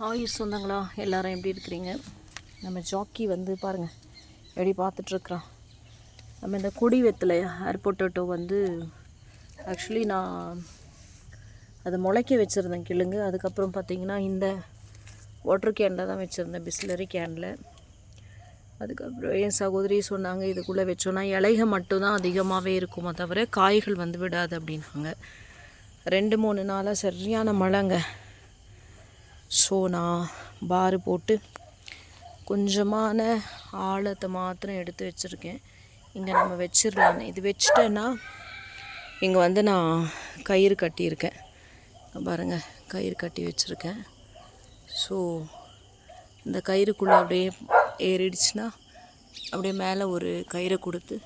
ஆயுஷ் சொந்தங்களா? எல்லாரும் எப்படி இருக்கிறீங்க? நம்ம ஜாக்கி வந்து பாருங்கள் எப்படி பார்த்துட்ருக்குறான். நம்ம இந்த கொடி வெத்தலை ஏர் வந்து ஆக்சுவலி நான் அதை முளைக்க வச்சுருந்தேன் கிழங்கு. அதுக்கப்புறம் பார்த்தீங்கன்னா இந்த வாட்டர் கேனில் தான் வச்சுருந்தேன் பிஸ்லரி கேனில் அதுக்கப்புறம் என் சகோதரி சொன்னாங்க இதுக்குள்ளே வச்சோன்னா இலைக மட்டும்தான் அதிகமாகவே இருக்குமே தவிர காய்கள் வந்து விடாது அப்படின்னாங்க. ரெண்டு மூணு நாளாக சரியான மழைங்க. ஸோ நான் பாரு போட்டு கொஞ்சமான ஆழத்தை மாத்திரம் எடுத்து வச்சுருக்கேன். இங்கே நம்ம வச்சிடலான்னு இது வச்சிட்டேன்னா இங்கே வந்து நான் கயிறு கட்டியிருக்கேன். பாருங்கள் கயிறு கட்டி வச்சுருக்கேன். ஸோ இந்த கயிறுக்குள்ளே அப்படியே ஏறிடுச்சுன்னா அப்படியே மேலே ஒரு கயிறை கொடுத்து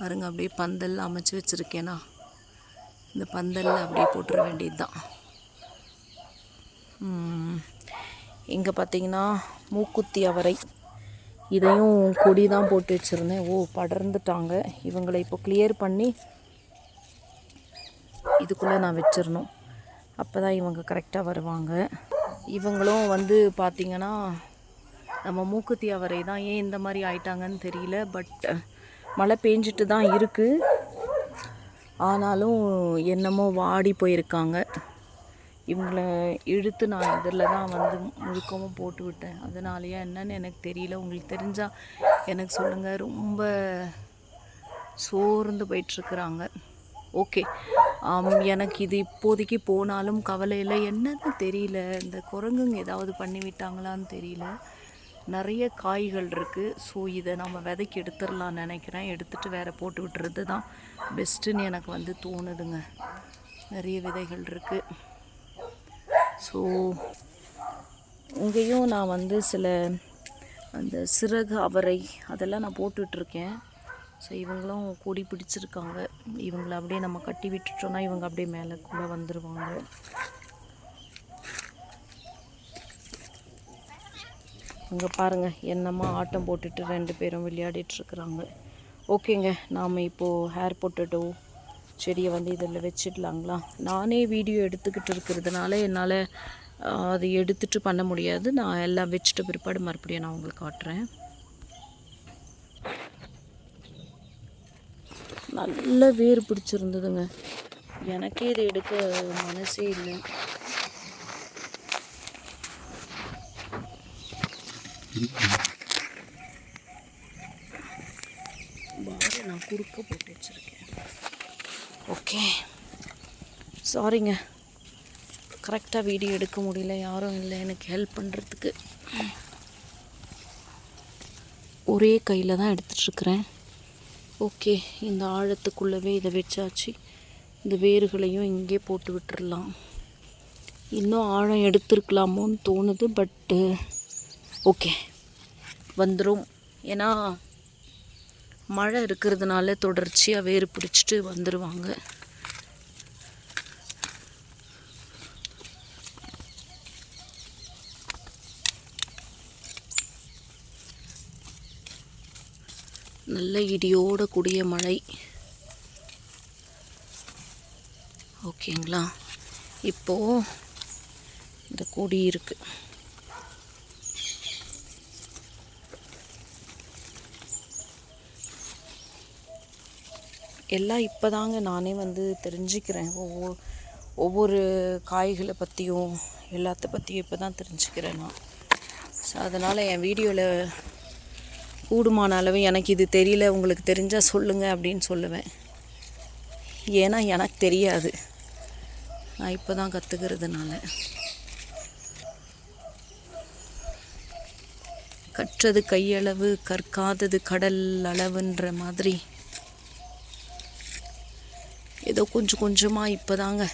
பாருங்கள் அப்படியே பந்தல் அமைச்சு வச்சுருக்கேனா இந்த பந்தலில் அப்படியே போட்டுற வேண்டியது தான் இங்கே பார்த்தீங்கன்னா மூக்குத்தி அவரை. இதையும் கொடி தான் போட்டு வச்சுருந்தேன். ஓ படர்ந்துட்டாங்க. இவங்களை இப்போ கிளியர் பண்ணி இதுக்குள்ளே நான் வச்சிடணும் அப்போ தான் இவங்க கரெக்டாக வருவாங்க. இவங்களும் வந்து பார்த்திங்கன்னா நம்ம மூக்குத்தி அவரை தான் ஏன் இந்த மாதிரி ஆயிட்டாங்கன்னு தெரியல. பட் மழை பெஞ்சிட்டு தான் இருக்குது ஆனாலும் என்னமோ வாடி போயிருக்காங்க. இவங்கள இழுத்து நான் இதில் தான் வந்து முழுக்கவும் போட்டு விட்டேன். அதனாலயா என்னன்னு எனக்கு தெரியல. உங்களுக்கு தெரிஞ்சால் எனக்கு சொல்லுங்கள் ரொம்ப சோர்ந்து போயிட்டுருக்குறாங்க. ஓகே. எனக்கு இது இப்போதைக்கு போனாலும் கவலை இல்லை. என்னன்னு தெரியல. இந்த குரங்குங்க ஏதாவது பண்ணி விட்டாங்களான்னு தெரியல. நிறைய காய்கள் இருக்குது ஸோ இதை நம்ம விதைக்கு எடுத்துடலாம் நினைக்கிறேன். எடுத்துட்டு வேற போட்டு விட்டுறது தான் பெஸ்ட்டுன்னு எனக்கு வந்து தோணுதுங்க. நிறைய விதைகள் இருக்குது ஸோ இங்கேயும் நான் வந்து சில அந்த சிறகு அவரை அதெல்லாம் நான் போட்டுட்ருக்கேன். ஸோ இவங்களும் கொடி பிடிச்சிருக்காங்க. இவங்கள அப்படியே நம்ம கட்டி விட்டுட்டோன்னா இவங்க அப்படியே மேலே கூட வந்துடுவாங்க இங்கே பாருங்கள் என்னம்மா ஆட்டம் போட்டுட்டு ரெண்டு பேரும் விளையாடிட்டுருக்குறாங்க ஓகேங்க நாம் இப்போது ஹேர் பொட்டேட்டோ செடியை வந்து இதில் வச்சிடலாங்களா? நானே வீடியோ எடுத்துக்கிட்டு இருக்கிறதுனால என்னால் அதை எடுத்துட்டு பண்ண முடியாது. நான் எல்லாம் வச்சுட்டு பிற்பாடு மறுபடியும் நான் உங்களுக்கு காட்டுறேன். நல்ல வேர் பிடிச்சிருந்ததுங்க. எனக்கே இதை எடுக்க மனசே இல்லை. பாரு நான் குறுக்க போட்டு வச்சுருக்கேன். ஓகே சாரிங்க கரெக்டாக வீடியோ எடுக்க முடியல. யாரும் இல்லை. எனக்கு ஹெல்ப் பண்ணுறதுக்கு ஒரே கையில் தான் எடுத்துட்ருக்குறேன் ஓகே இந்த ஆழத்துக்குள்ளவே இதை வச்சாச்சு. இந்த வேர்களையும் இங்கே போட்டு விட்டுறலாம். இன்னும் ஆழம் எடுத்துருக்கலாமோன்னு தோணுது பட்டு ஓகே வந்துடும் ஏன்னா மழை இருக்கிறதுனால தொடர்ச்சியாக வேர் பிடிச்சிட்டு வந்துடுவாங்க நல்ல இடியோட கூடிய மழை. ஓகேங்களா இப்போது இந்த கொடி இருக்குது எல்லாம் இப்போ தாங்க நானே வந்து தெரிஞ்சுக்கிறேன். ஒவ்வொரு ஒவ்வொரு காய்களை பற்றியும் எல்லாத்த பற்றியும் இப்போ தான் தெரிஞ்சுக்கிறேன் நான். ஸோ அதனால் என் வீடியோவில் கூடுமான அளவு எனக்கு இது தெரியல உங்களுக்கு தெரிஞ்சால் சொல்லுங்கள் அப்படின்னு சொல்லுவேன். ஏன்னா எனக்கு தெரியாது. நான் இப்போ தான் கற்றுக்கிறதுனால கற்றது கையளவு கற்காதது கடல் அளவுன்ற மாதிரி. ஏதோ கொஞ்சம் கொஞ்சமாக இப்போ தாங்க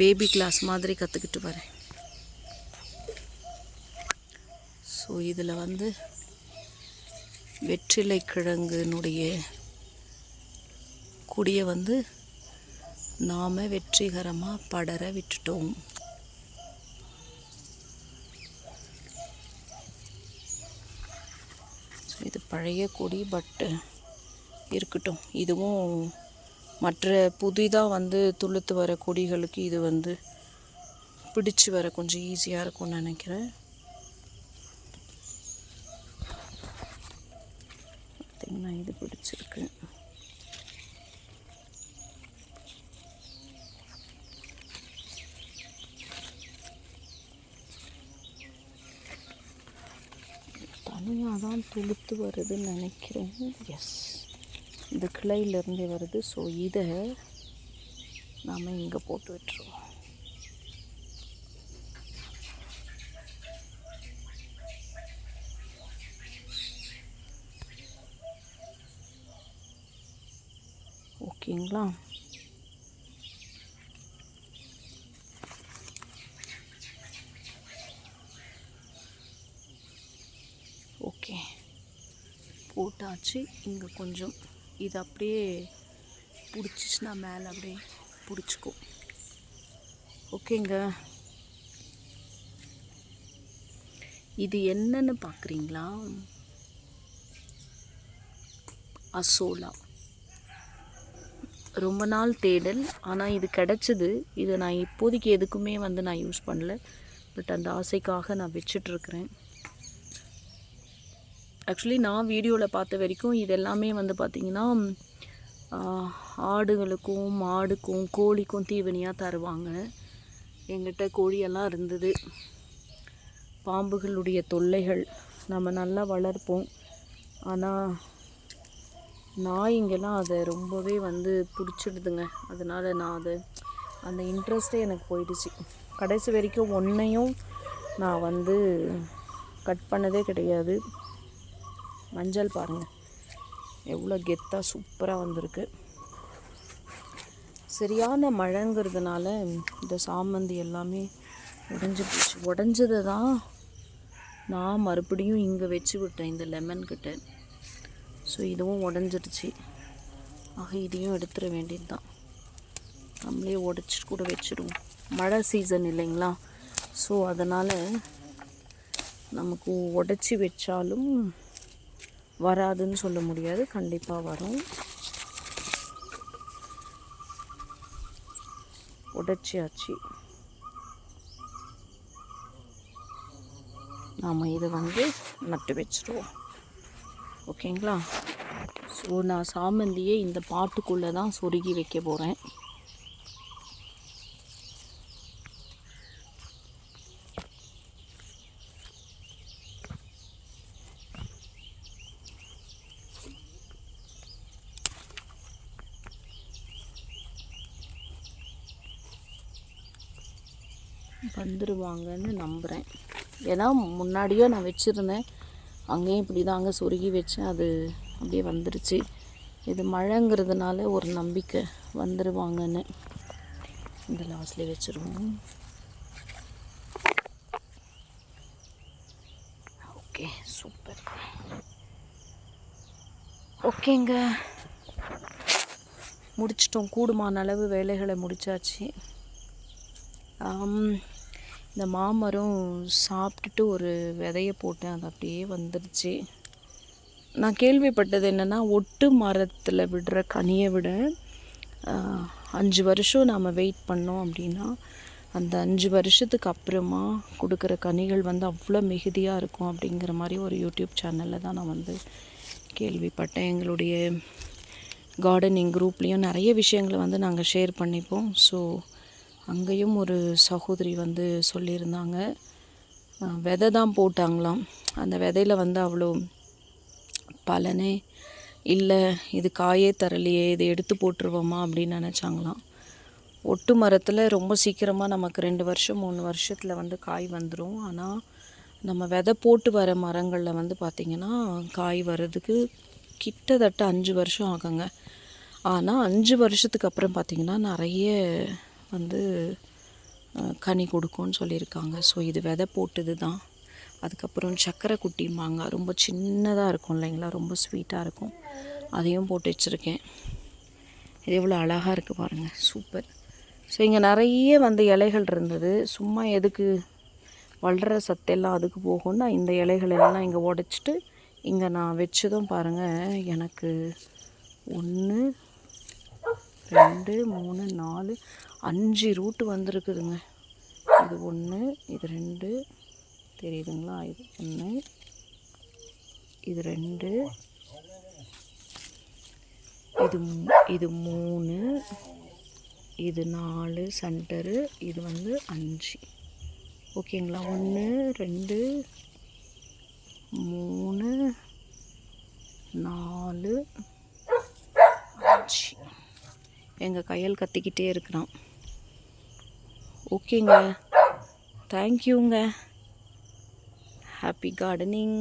பேபி கிளாஸ் மாதிரி கற்றுக்கிட்டு வரேன். ஸோ இதில் வந்து வெற்றிலை கிழங்குனுடைய கொடியை வந்து நாம் வெற்றிகரமாக படர விட்டுட்டோம். ஸோ இது பழைய கொடி பட்டு இருக்கட்டும். இதுவும் மற்ற புதிதாக வந்து துளுத்து வர கொடிகளுக்கு இது வந்து பிடிச்சு வர கொஞ்சம் ஈஸியாக இருக்கும்னு நினைக்கிறேன் பார்த்திங்கன்னா இது பிடிச்சிருக்கு. தனியாக தான் துளுத்து வருதுன்னு நினைக்கிறேன். எஸ் இந்த கிளையிலேருந்தே வருது. ஸோ இதை நாம் இங்கே போட்டு விட்டுருவோம். ஓகேங்களா? ஓகே. போட்டாச்சு. இங்கே கொஞ்சம் இது அப்படியே பிடிச்சிச்சுன்னா மேலே அப்படியே பிடிச்சிக்கும் ஓகேங்க. இது என்னன்னு பார்க்குறீங்களா அசோலா. ரொம்ப நாள் தேடல். ஆனால் இது கிடச்சிது. இதை நான் இப்போதைக்கு எதுக்குமே வந்து நான் யூஸ் பண்ணல. பட் அந்த ஆசைக்காக நான் வச்சிட்ருக்கிறேன். ஆக்சுவலி நான் வீடியோவில் பார்த்த வரைக்கும் இது எல்லாமே வந்து பார்த்திங்கன்னா ஆடுகளுக்கும் மாடுக்கும் கோழிக்கும் தீவனியாக தருவாங்க. எங்கிட்ட கோழியெல்லாம் இருந்தது. பாம்புகளுடைய தொல்லைகள். நம்ம நல்லா வளர்ப்போம். ஆனால் நாய்ங்கெல்லாம் அதை ரொம்பவே வந்து பிடிச்சிடுதுங்க. அதனால் நான் அதை அந்த இன்ட்ரெஸ்ட்டே எனக்கு போயிடுச்சு. கடைசி வரைக்கும் ஒன்றையும் நான் வந்து கட் பண்ணதே கிடையாது. மஞ்சள் பாருங்கள் எவ்வளோ கெத்தாக சூப்பராக வந்திருக்கு. சரியான மழைங்கிறதுனால இந்த சாமந்தி எல்லாமே உடைஞ்சு போச்சு. உடஞ்சதை தான் நான் மறுபடியும் இங்கே வச்சு விட்டேன் இந்த லெமன் கிட்ட. ஸோ இதுவும் உடஞ்சிடுச்சு. ஆக இதையும் எடுத்துட வேண்டியது தான் நம்மளே உடச்சி கூட வச்சிடுவோம். மழை சீசன் இல்லைங்களா? ஸோ அதனால் நமக்கு உடச்சி வச்சாலும் வராதுன்னு சொல்ல முடியாது. கண்டிப்பாக வரும். உடச்சியாச்சு நாம் இதை வந்து நட்டு வச்சிருவோம். ஓகேங்களா? ஸோ நான் சாமந்தியை இந்த பாட்டுக்குள்ளே தான் சொருகி வைக்க போகிறேன் வந்துடுவாங்கன்னு நம்புகிறேன் ஏன்னா முன்னாடியே நான் வச்சுருந்தேன். அங்கேயும் இப்படி தான் அங்கே சொருகி வச்சு அது அப்படியே வந்துருச்சு. இது மழைங்கிறதுனால ஒரு நம்பிக்கை வந்துடுவாங்கன்னு இந்த லாஸ்ட்லேயே வச்சுருவோம். Okay super. ஓகேங்க. முடிச்சிட்டோம். கூடுமான அளவு வேலைகளை முடிச்சாச்சு. இந்த மாமரம் சாப்பிட்டுட்டு ஒரு விதைய போட்டேன். அது அப்படியே வந்துடுச்சு நான் கேள்விப்பட்டது என்னென்னா ஒட்டு மரத்தில் விடுற கனியை விட அஞ்சு வருஷம் நாம் வெயிட் பண்ணோம் அப்படின்னா அந்த அஞ்சு வருஷத்துக்கு அப்புறமா கொடுக்குற கனிகள் வந்து அவ்வளோ மிகுதியாக இருக்கும் அப்படிங்கிற மாதிரி ஒரு யூடியூப் சேனலில் தான் நான் வந்து கேள்விப்பட்டேன். எங்களுடைய கார்டனிங் குரூப்லேயும் நிறைய விஷயங்களை வந்து நாங்கள் ஷேர் பண்ணிப்போம். ஸோ அங்கேயும் ஒரு சகோதரி வந்து சொல்லியிருந்தாங்க. விதை தான் போட்டாங்களாம். அந்த விதையில வந்து அவ்வளோ பலனே இல்லை. இது காயே தரலையே இதை எடுத்து போட்டுருவோமா அப்படின்னு நினச்சாங்களாம். ஒட்டு மரத்தில் ரொம்ப சீக்கிரமாக நமக்கு ரெண்டு வருஷம் மூணு வருஷத்தில் வந்து காய் வந்துடும் ஆனால் நம்ம விதை போட்டு வர மரங்களில் வந்து பார்த்திங்கன்னா காய் வர்றதுக்கு கிட்டத்தட்ட அஞ்சு வருஷம் ஆகுங்க. ஆனால் அஞ்சு வருஷத்துக்கு அப்புறம் பார்த்திங்கன்னா நிறைய வந்து கனி கொடுக்கும்னு சொல்லியிருக்காங்க. ஸோ இது விதை போட்டது தான். அதுக்கப்புறம் சக்கரை குட்டிம்பாங்க ரொம்ப சின்னதாக இருக்கும் இல்லைங்களா? ரொம்ப ஸ்வீட்டாக இருக்கும். அதையும் போட்டு வச்சுருக்கேன். இது எவ்வளோ அழகாக இருக்குது பாருங்கள் சூப்பர் ஸோ இங்கே நிறைய வந்து இலைகள் இருந்தது. சும்மா எதுக்கு வளர்கிற சத்தெல்லாம் அதுக்கு போகும்னா இந்த இலைகள் எல்லாம் இங்கே உடச்சிட்டு இங்கே நான் வச்சதும் பாருங்கள் எனக்கு ஒன்று ரெண்டு மூணு நாலு அஞ்சு ரூட்டு வந்திருக்குதுங்க. இது ஒன்று இது ரெண்டு. தெரியுதுங்களா? இது ஒன்று இது ரெண்டு. இது இது மூணு இது நாலு சென்டரு இது வந்து அஞ்சு. ஓகேங்களா? ஒன்று ரெண்டு மூணு நாலு அஞ்சு. எங்கள் கையல் கத்திக்கிட்டே இருக்கிறான். ஓகேங்க. தேங்க்யூங்க ஹாப்பி கார்டனிங்